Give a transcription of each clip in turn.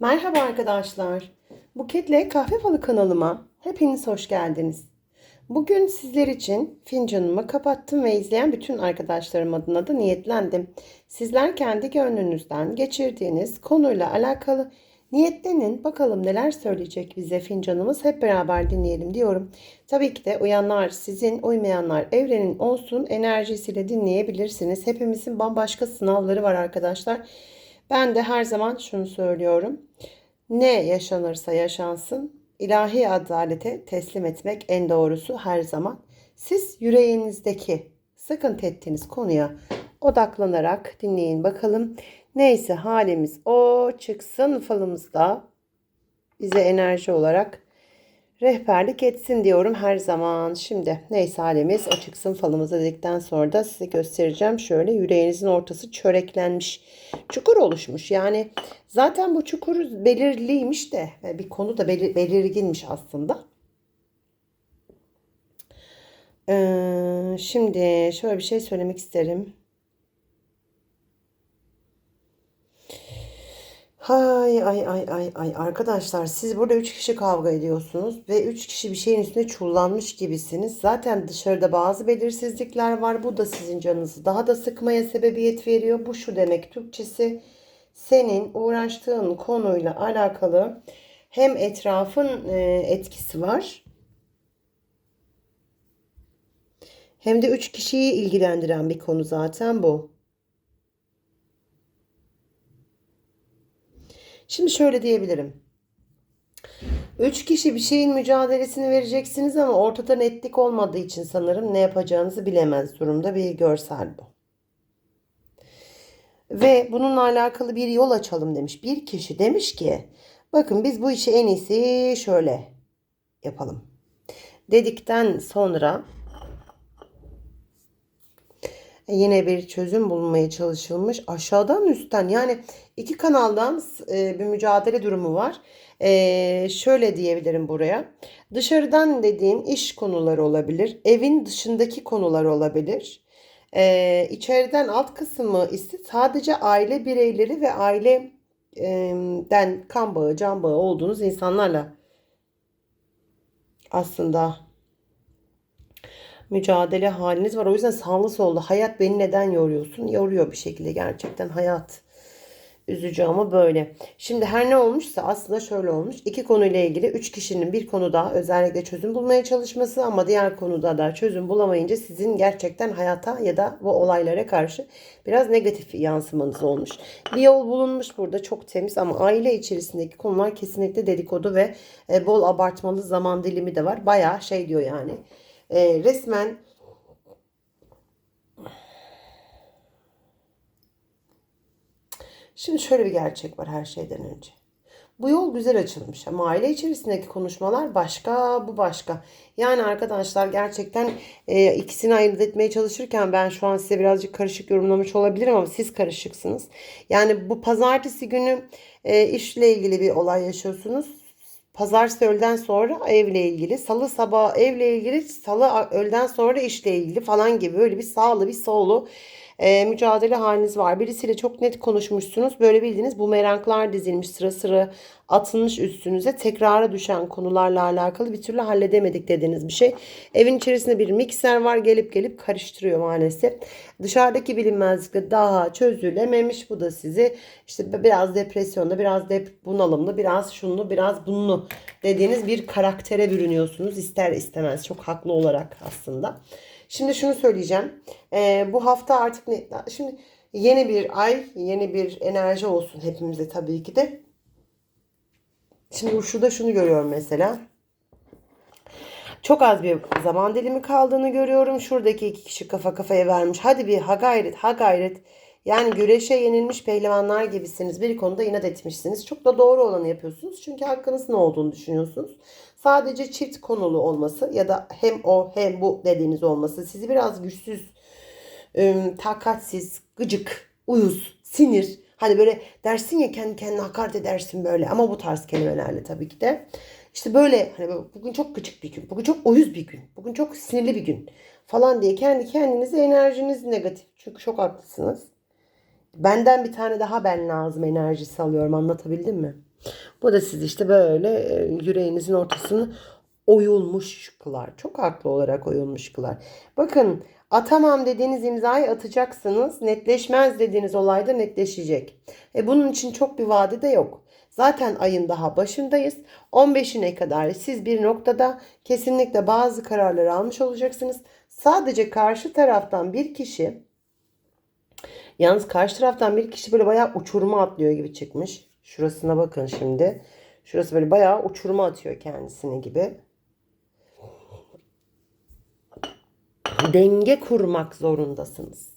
Merhaba arkadaşlar. Buketle Kahve Falı kanalıma hepiniz hoş geldiniz. Bugün sizler için fincanımı kapattım ve izleyen bütün arkadaşlarım adına da niyetlendim. Sizler kendi gönlünüzden geçirdiğiniz konuyla alakalı niyetlenin. Bakalım neler söyleyecek bize fincanımız hep beraber dinleyelim diyorum. Tabii ki de uyanlar sizin, uymayanlar evrenin olsun enerjisiyle dinleyebilirsiniz. Hepimizin bambaşka sınavları var arkadaşlar. Ben de her zaman şunu söylüyorum. Ne yaşanırsa yaşansın ilahi adalete teslim etmek en doğrusu her zaman. Siz yüreğinizdeki sıkıntı ettiğiniz konuya odaklanarak dinleyin bakalım. Neyse halimiz o çıksın falımızda bize enerji olarak rehberlik etsin diyorum her zaman. Şimdi neyse halimiz o çıksın falımıza dedikten sonra da size göstereceğim. Şöyle yüreğinizin ortası çöreklenmiş. Çukur oluşmuş. Yani zaten bu çukur belirliymiş de bir konu da belir, belirginmiş aslında. Ee, şimdi şöyle bir şey söylemek isterim. Hay ay ay ay ay arkadaşlar siz burada 3 kişi kavga ediyorsunuz ve 3 kişi bir şeyin üstüne çullanmış gibisiniz. Zaten dışarıda bazı belirsizlikler var. Bu da sizin canınızı daha da sıkmaya sebebiyet veriyor. Bu şu demek Türkçesi senin uğraştığın konuyla alakalı hem etrafın e, etkisi var hem de 3 kişiyi ilgilendiren bir konu zaten bu. Şimdi şöyle diyebilirim. Üç kişi bir şeyin mücadelesini vereceksiniz ama ortada netlik olmadığı için sanırım ne yapacağınızı bilemez durumda bir görsel bu. Ve bununla alakalı bir yol açalım demiş. Bir kişi demiş ki bakın biz bu işi en iyisi şöyle yapalım. Dedikten sonra yine bir çözüm bulunmaya çalışılmış. Aşağıdan üstten yani iki kanaldan e, bir mücadele durumu var. E, şöyle diyebilirim buraya. Dışarıdan dediğim iş konuları olabilir. Evin dışındaki konular olabilir. E, içeriden alt kısmı ise sadece aile bireyleri ve aileden kan bağı, can bağı olduğunuz insanlarla aslında mücadele haliniz var. O yüzden sağlı solda hayat beni neden yoruyorsun? Yoruyor bir şekilde gerçekten hayat. Üzücü ama böyle. Şimdi her ne olmuşsa aslında şöyle olmuş. İki konuyla ilgili üç kişinin bir konuda özellikle çözüm bulmaya çalışması ama diğer konuda da çözüm bulamayınca sizin gerçekten hayata ya da bu olaylara karşı biraz negatif yansımanız olmuş. Bir yol bulunmuş burada çok temiz ama aile içerisindeki konular kesinlikle dedikodu ve e, bol abartmalı zaman dilimi de var. Bayağı şey diyor yani e, resmen Şimdi şöyle bir gerçek var her şeyden önce. Bu yol güzel açılmış ama aile içerisindeki konuşmalar başka, bu başka. Yani arkadaşlar gerçekten e, ikisini ayırt etmeye çalışırken ben şu an size birazcık karışık yorumlamış olabilirim ama siz karışıksınız. Yani bu pazartesi günü e, işle ilgili bir olay yaşıyorsunuz Pazartesi öğleden sonra evle ilgili, salı sabah evle ilgili, salı öğleden sonra işle ilgili falan gibi böyle bir sağlı bir sollu e, mücadele haliniz var. Birisiyle çok net konuşmuşsunuz. Böyle bildiğiniz bumeranglar dizilmiş sıra sıra atılmış üstünüze tekrara düşen konularla alakalı bir türlü halledemedik dediğiniz bir şey. Evin içerisinde bir mikser var gelip gelip karıştırıyor maalesef. Dışarıdaki bilinmezlikle daha çözülememiş. Bu da sizi işte biraz depresyonda, biraz dep bunalımlı, biraz şunlu, biraz bunlu dediğiniz bir karaktere bürünüyorsunuz. ister istemez çok haklı olarak aslında. Şimdi şunu söyleyeceğim. Ee, bu hafta artık ne? Şimdi yeni bir ay, yeni bir enerji olsun hepimize tabii ki de. Şimdi şurada şunu görüyorum mesela. Çok az bir zaman dilimi kaldığını görüyorum. Şuradaki iki kişi kafa kafaya vermiş. Hadi bir ha gayret, ha gayret. Yani güreşe yenilmiş pehlivanlar gibisiniz. Bir konuda inat etmişsiniz. Çok da doğru olanı yapıyorsunuz. Çünkü hakkınız ne olduğunu düşünüyorsunuz. Sadece çift konulu olması ya da hem o hem bu dediğiniz olması sizi biraz güçsüz, ıı, takatsiz, gıcık, uyuz, sinir. Hani böyle dersin ya kendi kendine hakaret edersin böyle ama bu tarz kelimelerle tabii ki de. İşte böyle hani bugün çok gıcık bir gün, bugün çok uyuz bir gün, bugün çok sinirli bir gün falan diye kendi kendinize enerjiniz negatif. Çünkü çok haklısınız. Benden bir tane daha ben lazım enerjisi alıyorum anlatabildim mi? Bu da siz işte böyle e, yüreğinizin ortasını oyulmuş kılar. Çok haklı olarak oyulmuş kılar. Bakın atamam dediğiniz imzayı atacaksınız. Netleşmez dediğiniz olayda netleşecek. E bunun için çok bir vade de yok. Zaten ayın daha başındayız. 15'ine kadar siz bir noktada kesinlikle bazı kararları almış olacaksınız. Sadece karşı taraftan bir kişi yalnız karşı taraftan bir kişi böyle bayağı uçuruma atlıyor gibi çıkmış. Şurasına bakın şimdi. Şurası böyle bayağı uçuruma atıyor kendisine gibi. Denge kurmak zorundasınız.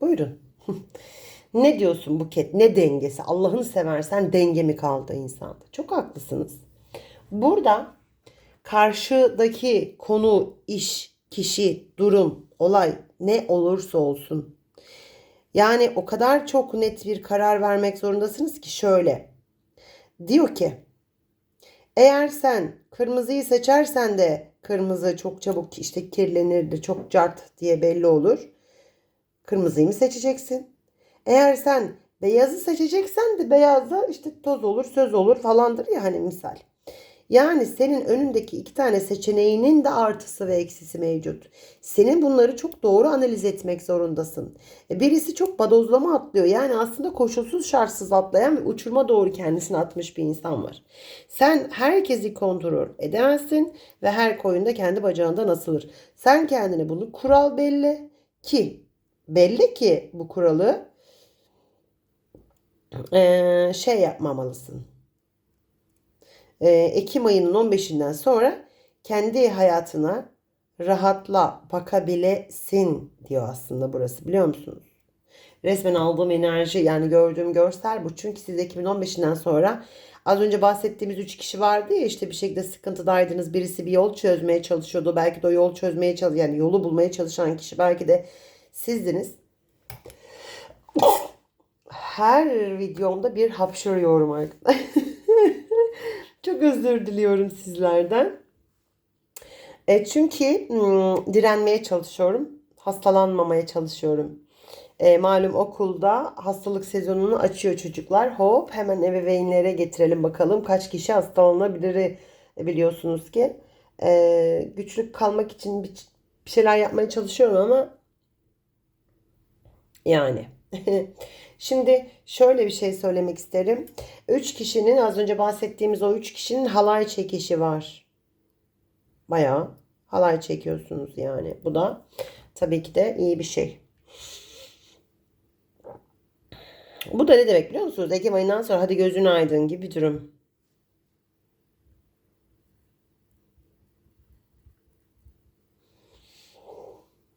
Buyurun. ne diyorsun Buket? Ne dengesi? Allah'ını seversen denge mi kaldı insanda? Çok haklısınız. Burada karşıdaki konu, iş, kişi, durum, olay ne olursa olsun. Yani o kadar çok net bir karar vermek zorundasınız ki şöyle. Diyor ki eğer sen kırmızıyı seçersen de kırmızı çok çabuk işte kirlenir de çok cart diye belli olur. Kırmızıyı mı seçeceksin? Eğer sen beyazı seçeceksen de beyazda işte toz olur, söz olur falandır ya hani misal. Yani senin önündeki iki tane seçeneğinin de artısı ve eksisi mevcut. Senin bunları çok doğru analiz etmek zorundasın. E, Birisi çok badozlama atlıyor. Yani aslında koşulsuz şartsız atlayan ve uçurma doğru kendisini atmış bir insan var. Sen herkesi kontrol edemezsin ve her koyun da kendi bacağından asılır. Sen kendine bunu kural belli ki belli ki bu kuralı eee, şey yapmamalısın. Ee, Ekim ayının 15'inden sonra kendi hayatına rahatla bakabilesin diyor aslında burası biliyor musunuz? Resmen aldığım enerji yani gördüğüm görsel bu. Çünkü siz Ekim'in 15'inden sonra az önce bahsettiğimiz 3 kişi vardı ya işte bir şekilde sıkıntıdaydınız. Birisi bir yol çözmeye çalışıyordu. Belki de o yol çözmeye çalış yani yolu bulmaya çalışan kişi belki de sizdiniz. Her videomda bir hapşırıyorum arkadaşlar. Çok özür diliyorum sizlerden. E, çünkü hmm, direnmeye çalışıyorum. Hastalanmamaya çalışıyorum. E, malum okulda hastalık sezonunu açıyor çocuklar. Hop hemen ebeveynlere getirelim bakalım kaç kişi hastalanabilir biliyorsunuz ki. E, güçlük kalmak için bir, bir şeyler yapmaya çalışıyorum ama yani. Şimdi şöyle bir şey söylemek isterim. Üç kişinin az önce bahsettiğimiz o üç kişinin halay çekişi var. Bayağı halay çekiyorsunuz yani. Bu da tabii ki de iyi bir şey. Bu da ne demek biliyor musunuz? Ekim ayından sonra hadi gözün aydın gibi bir durum.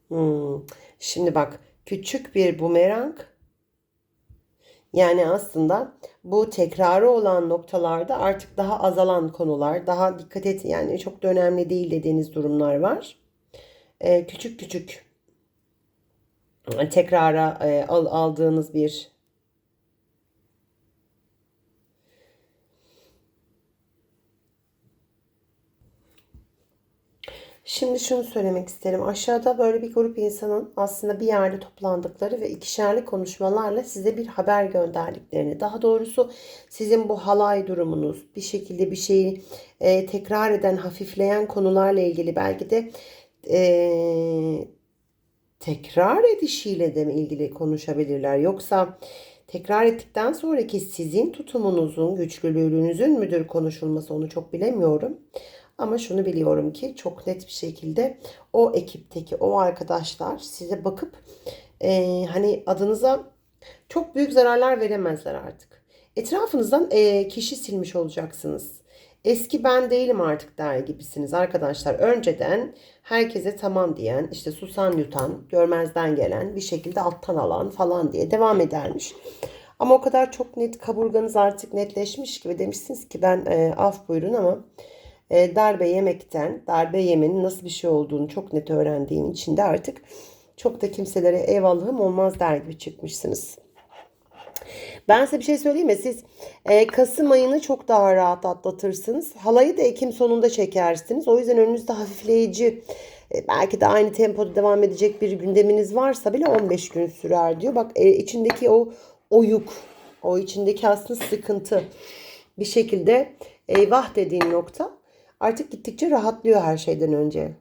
Hmm. Şimdi bak küçük bir bumerang yani aslında bu tekrarı olan noktalarda artık daha azalan konular, daha dikkat et yani çok da önemli değil dediğiniz durumlar var. Ee, küçük küçük tekrara e, al, aldığınız bir Şimdi şunu söylemek isterim. Aşağıda böyle bir grup insanın aslında bir yerde toplandıkları ve ikişerli konuşmalarla size bir haber gönderdiklerini, daha doğrusu sizin bu halay durumunuz, bir şekilde bir şeyi e, tekrar eden, hafifleyen konularla ilgili belki de e, tekrar edişiyle de ilgili konuşabilirler? Yoksa tekrar ettikten sonraki sizin tutumunuzun, güçlülüğünüzün müdür konuşulması onu çok bilemiyorum. Ama şunu biliyorum ki çok net bir şekilde o ekipteki o arkadaşlar size bakıp e, hani adınıza çok büyük zararlar veremezler artık. Etrafınızdan e, kişi silmiş olacaksınız. Eski ben değilim artık der gibisiniz arkadaşlar. Önceden herkese tamam diyen, işte susan yutan, görmezden gelen, bir şekilde alttan alan falan diye devam edermiş. Ama o kadar çok net kaburganız artık netleşmiş gibi demişsiniz ki ben e, af buyurun ama e, darbe yemekten, darbe yemenin nasıl bir şey olduğunu çok net öğrendiğim için de artık çok da kimselere eyvallahım olmaz der gibi çıkmışsınız. Ben size bir şey söyleyeyim mi? Siz e, Kasım ayını çok daha rahat atlatırsınız. Halayı da Ekim sonunda çekersiniz. O yüzden önünüzde hafifleyici e, belki de aynı tempoda devam edecek bir gündeminiz varsa bile 15 gün sürer diyor. Bak e, içindeki o oyuk, o içindeki aslında sıkıntı bir şekilde eyvah dediğin nokta artık gittikçe rahatlıyor her şeyden önce.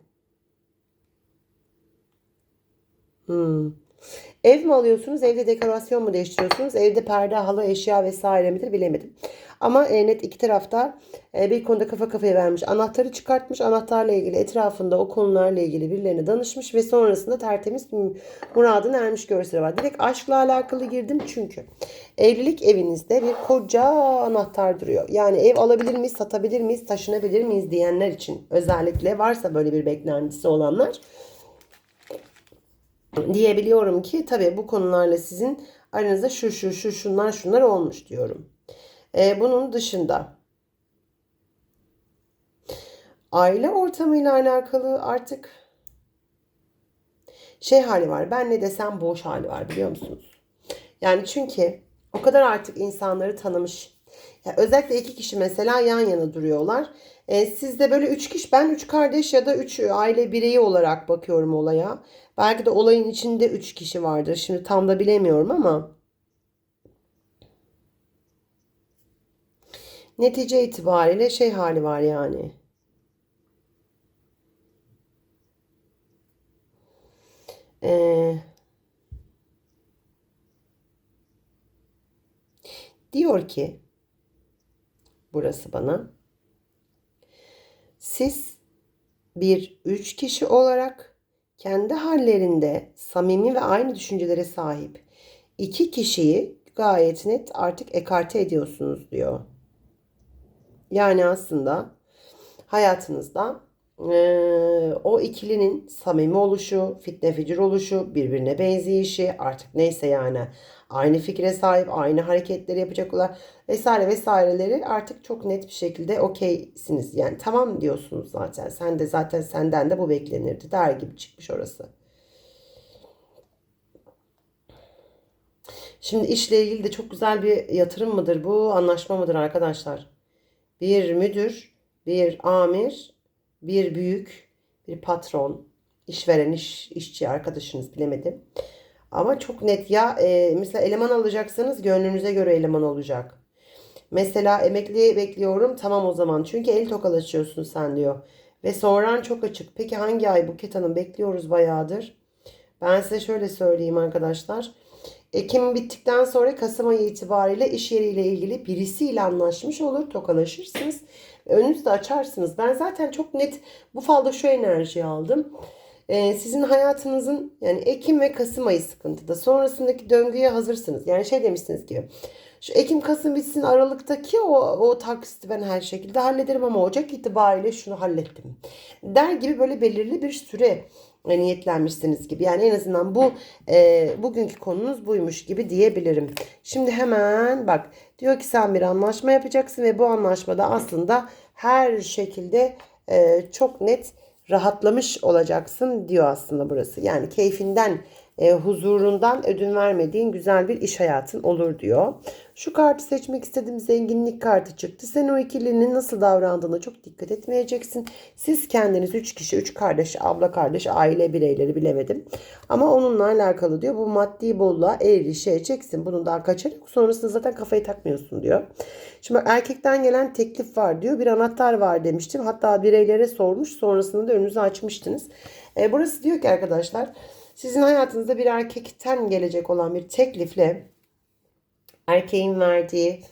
Hmm. Ev mi alıyorsunuz? Evde dekorasyon mu değiştiriyorsunuz? Evde perde, halı, eşya vesaire midir bilemedim. Ama e, net iki tarafta e, bir konuda kafa kafaya vermiş. Anahtarı çıkartmış. Anahtarla ilgili etrafında o konularla ilgili birilerine danışmış ve sonrasında tertemiz muradına ermiş görseli var. Direkt aşkla alakalı girdim çünkü. Evlilik evinizde bir koca anahtar duruyor. Yani ev alabilir miyiz, satabilir miyiz, taşınabilir miyiz diyenler için özellikle varsa böyle bir beklentisi olanlar diyebiliyorum ki tabii bu konularla sizin aranızda şu şu şu şunlar şunlar olmuş diyorum. Ee, bunun dışında aile ortamıyla alakalı artık şey hali var. Ben ne desem boş hali var biliyor musunuz? Yani çünkü o kadar artık insanları tanımış. Ya özellikle iki kişi mesela yan yana duruyorlar. E, siz de böyle üç kişi, ben üç kardeş ya da üç aile bireyi olarak bakıyorum olaya. Belki de olayın içinde üç kişi vardır. Şimdi tam da bilemiyorum ama. Netice itibariyle şey hali var yani. Ee, diyor ki burası bana siz bir üç kişi olarak kendi hallerinde samimi ve aynı düşüncelere sahip iki kişiyi gayet net artık ekarte ediyorsunuz diyor. Yani aslında hayatınızda e, o ikilinin samimi oluşu, fitne ficir oluşu, birbirine benzeyişi artık neyse yani aynı fikre sahip, aynı hareketleri yapacaklar vesaire vesaireleri artık çok net bir şekilde okeysiniz. Yani tamam diyorsunuz zaten. Sen de zaten senden de bu beklenirdi der gibi çıkmış orası. Şimdi işle ilgili de çok güzel bir yatırım mıdır bu, anlaşma mıdır arkadaşlar? Bir müdür, bir amir, bir büyük, bir patron, işveren, iş, işçi arkadaşınız bilemedim. Ama çok net ya e, mesela eleman alacaksanız gönlünüze göre eleman olacak. Mesela emekli bekliyorum tamam o zaman çünkü el tokalaşıyorsun sen diyor. Ve sonran çok açık. Peki hangi ay Buket Hanım bekliyoruz bayağıdır. Ben size şöyle söyleyeyim arkadaşlar. Ekim bittikten sonra Kasım ayı itibariyle iş yeriyle ilgili birisiyle anlaşmış olur. Tokalaşırsınız. Önünüzü de açarsınız. Ben zaten çok net bu falda şu enerjiyi aldım. Ee, sizin hayatınızın yani Ekim ve Kasım ayı sıkıntıda. Sonrasındaki döngüye hazırsınız. Yani şey demişsiniz ki şu Ekim Kasım bitsin Aralık'taki o, o taksiti ben her şekilde hallederim ama Ocak itibariyle şunu hallettim. Der gibi böyle belirli bir süre niyetlenmişsiniz gibi. Yani en azından bu e, bugünkü konunuz buymuş gibi diyebilirim. Şimdi hemen bak diyor ki sen bir anlaşma yapacaksın ve bu anlaşmada aslında her şekilde e, çok net rahatlamış olacaksın diyor aslında burası. Yani keyfinden e, huzurundan ödün vermediğin güzel bir iş hayatın olur diyor. Şu kartı seçmek istedim zenginlik kartı çıktı. Sen o ikilinin nasıl davrandığına çok dikkat etmeyeceksin. Siz kendiniz 3 kişi, 3 kardeş, abla kardeş, aile bireyleri bilemedim. Ama onunla alakalı diyor. Bu maddi bolluğa erişeceksin. Bunun daha kaçarı yok. Sonrasında zaten kafayı takmıyorsun diyor. Şimdi erkekten gelen teklif var diyor. Bir anahtar var demiştim. Hatta bireylere sormuş. Sonrasında da önünüzü açmıştınız. E, burası diyor ki arkadaşlar sizin hayatınızda bir erkekten gelecek olan bir teklifle erkeğin verdiği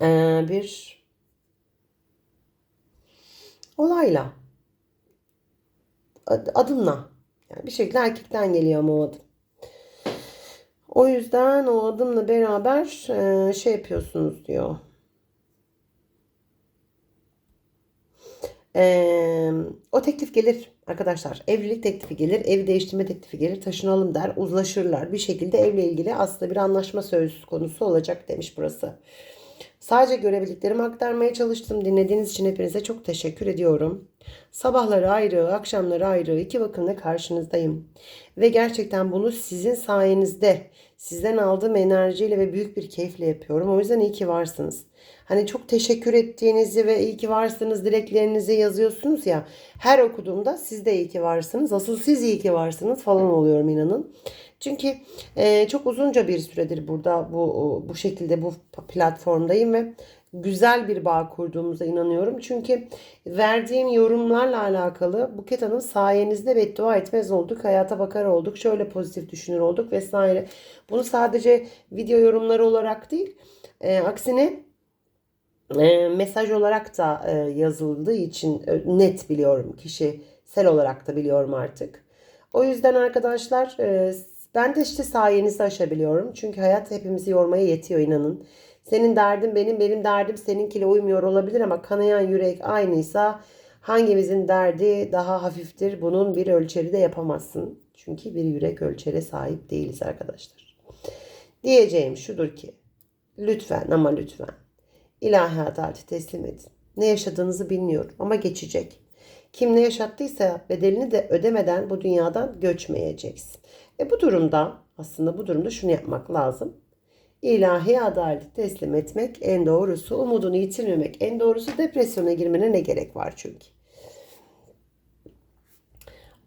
e, bir olayla adımla yani bir şekilde erkekten geliyor ama o adım. O yüzden o adımla beraber e, şey yapıyorsunuz diyor. Ee, o teklif gelir arkadaşlar. Evlilik teklifi gelir, ev değiştirme teklifi gelir, taşınalım der, uzlaşırlar. Bir şekilde evle ilgili aslında bir anlaşma söz konusu olacak demiş burası. Sadece görebildiklerimi aktarmaya çalıştım. Dinlediğiniz için hepinize çok teşekkür ediyorum. Sabahları ayrı, akşamları ayrı iki bakımda karşınızdayım. Ve gerçekten bunu sizin sayenizde, sizden aldığım enerjiyle ve büyük bir keyifle yapıyorum. O yüzden iyi ki varsınız. Hani çok teşekkür ettiğinizi ve iyi ki varsınız dileklerinizi yazıyorsunuz ya. Her okuduğumda siz de iyi ki varsınız. Asıl siz iyi ki varsınız falan oluyorum inanın. Çünkü e, çok uzunca bir süredir burada bu bu şekilde bu platformdayım ve güzel bir bağ kurduğumuza inanıyorum. Çünkü verdiğim yorumlarla alakalı Buket Hanım sayenizde beddua etmez olduk. Hayata bakar olduk. Şöyle pozitif düşünür olduk vesaire. Bunu sadece video yorumları olarak değil. e, aksine e, mesaj olarak da e, yazıldığı için e, net biliyorum. Kişisel olarak da biliyorum artık. O yüzden arkadaşlar e, ben de işte sayenizde aşabiliyorum. Çünkü hayat hepimizi yormaya yetiyor inanın. Senin derdin benim, benim derdim seninkiyle uymuyor olabilir ama kanayan yürek aynıysa hangimizin derdi daha hafiftir? Bunun bir ölçeri de yapamazsın. Çünkü bir yürek ölçere sahip değiliz arkadaşlar. Diyeceğim şudur ki lütfen ama lütfen ilahi adaleti teslim edin. Ne yaşadığınızı bilmiyorum ama geçecek. Kim ne yaşattıysa bedelini de ödemeden bu dünyadan göçmeyeceksin. E bu durumda aslında bu durumda şunu yapmak lazım. İlahi adaleti teslim etmek en doğrusu. Umudunu yitirmemek en doğrusu. Depresyona girmene ne gerek var çünkü.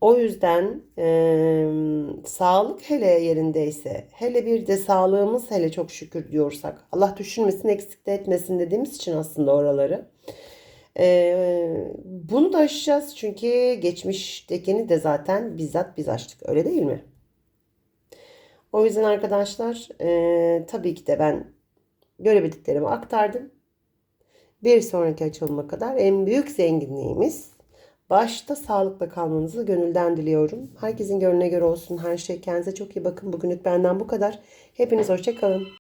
O yüzden e, sağlık hele yerindeyse, hele bir de sağlığımız hele çok şükür diyorsak, Allah düşünmesin eksik de etmesin dediğimiz için aslında oraları. E, bunu da aşacağız çünkü geçmiştekini de zaten bizzat biz açtık öyle değil mi? O yüzden arkadaşlar e, tabii ki de ben görebildiklerimi aktardım. Bir sonraki açılıma kadar en büyük zenginliğimiz başta sağlıkla kalmanızı gönülden diliyorum. Herkesin gönlüne göre olsun her şey. Kendinize çok iyi bakın. Bugünlük benden bu kadar. Hepiniz hoşça kalın.